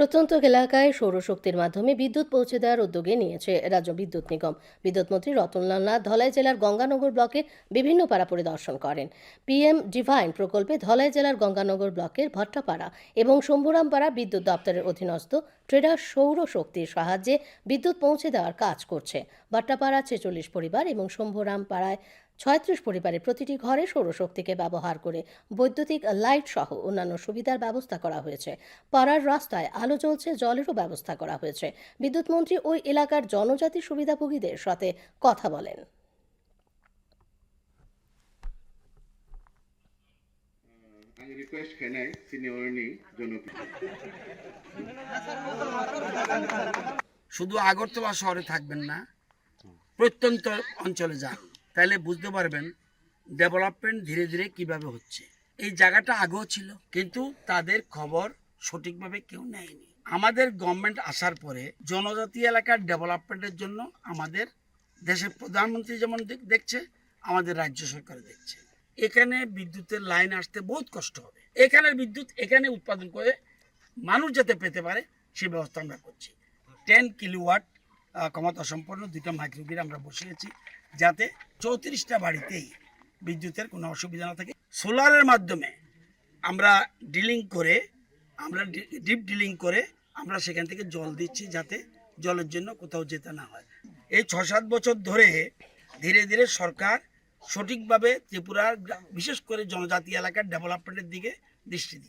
প্রত্যন্ত এলাকায় সৌরশক্তির মাধ্যমে বিদ্যুৎ পৌঁছে দেওয়ার উদ্যোগে নিয়েছে রাজ্য বিদ্যুৎ নিগম। বিদ্যুৎ মন্ত্রী রতনলাল নাথ ধলাই জেলার গঙ্গানগর ব্লকে বিভিন্ন পাড়া পরিদর্শন করেন। পিএম ডিভাইন প্রকল্পে ধলাই জেলার গঙ্গানগর ব্লকের ভট্টাপাড়া এবং শম্ভুরামপাড়া বিদ্যুৎ দপ্তরের অধীনস্থ ট্রেডার সৌরশক্তির সাহায্যে বিদ্যুৎ পৌঁছে দেওয়ার কাজ করছে। ভট্টাপাড়া ছেচল্লিশ পরিবার এবং শম্ভুরাম পাড়ায় ছয়ত্রিশ পরিবারের প্রতিটি ঘরে সৌরশক্তিকে ব্যবহার করে বৈদ্যুতিক লাইট সহ অন্যান্য সুবিধার ব্যবস্থা করা হয়েছে। পাড়ার রাস্তায় আলো জ্বলছে জলেরও ব্যবস্থা করা হয়েছে। বিদ্যুৎ মন্ত্রী ওই এলাকার জনজাতি সুবিধাভোগীদের সাথে কথা বলেন। শুধু আগরতলা শহরে থাকবেন না প্রত্যন্ত অঞ্চলে যান। তাহলে বুঝতে পারবেন ডেভেলপমেন্ট ধীরে ধীরে কীভাবে হচ্ছে। এই জায়গাটা আগেও ছিল, কিন্তু তাদের খবর সঠিকভাবে কেউ নেয়নি। আমাদের গভর্নমেন্ট আসার পরে জনজাতি এলাকার ডেভেলপমেন্টের জন্য আমাদের দেশের প্রধানমন্ত্রী যেমন দেখছে, আমাদের রাজ্য সরকার দেখছে। এখানে বিদ্যুতের লাইন আসতে বহুত কষ্ট হবে। এখানের বিদ্যুৎ, এখানে উৎপাদন করে মানুষ যাতে পেতে পারে, সে ব্যবস্থা আমরা করছি। টেন কিলোওয়াট ক্ষমতা সম্পন্ন দুইটা মাইক্রোগ্রিড আমরা বসিয়েছি যাতে চৌত্রিশটা বাড়িতেই বিদ্যুতের কোনো অসুবিধা না থাকে। সোলারের মাধ্যমে আমরা ডিলিং করে, আমরা ডিপ ডিলিং করে আমরা সেখান থেকে জল দিচ্ছি যাতে জলের জন্য কোথাও যেতে না হয়। এই ছ সাত বছর ধরে ধীরে ধীরে সরকার সঠিকভাবে ত্রিপুরার বিশেষ করে জনজাতি এলাকার ডেভেলপমেন্টের দিকে দৃষ্টি দিয়ে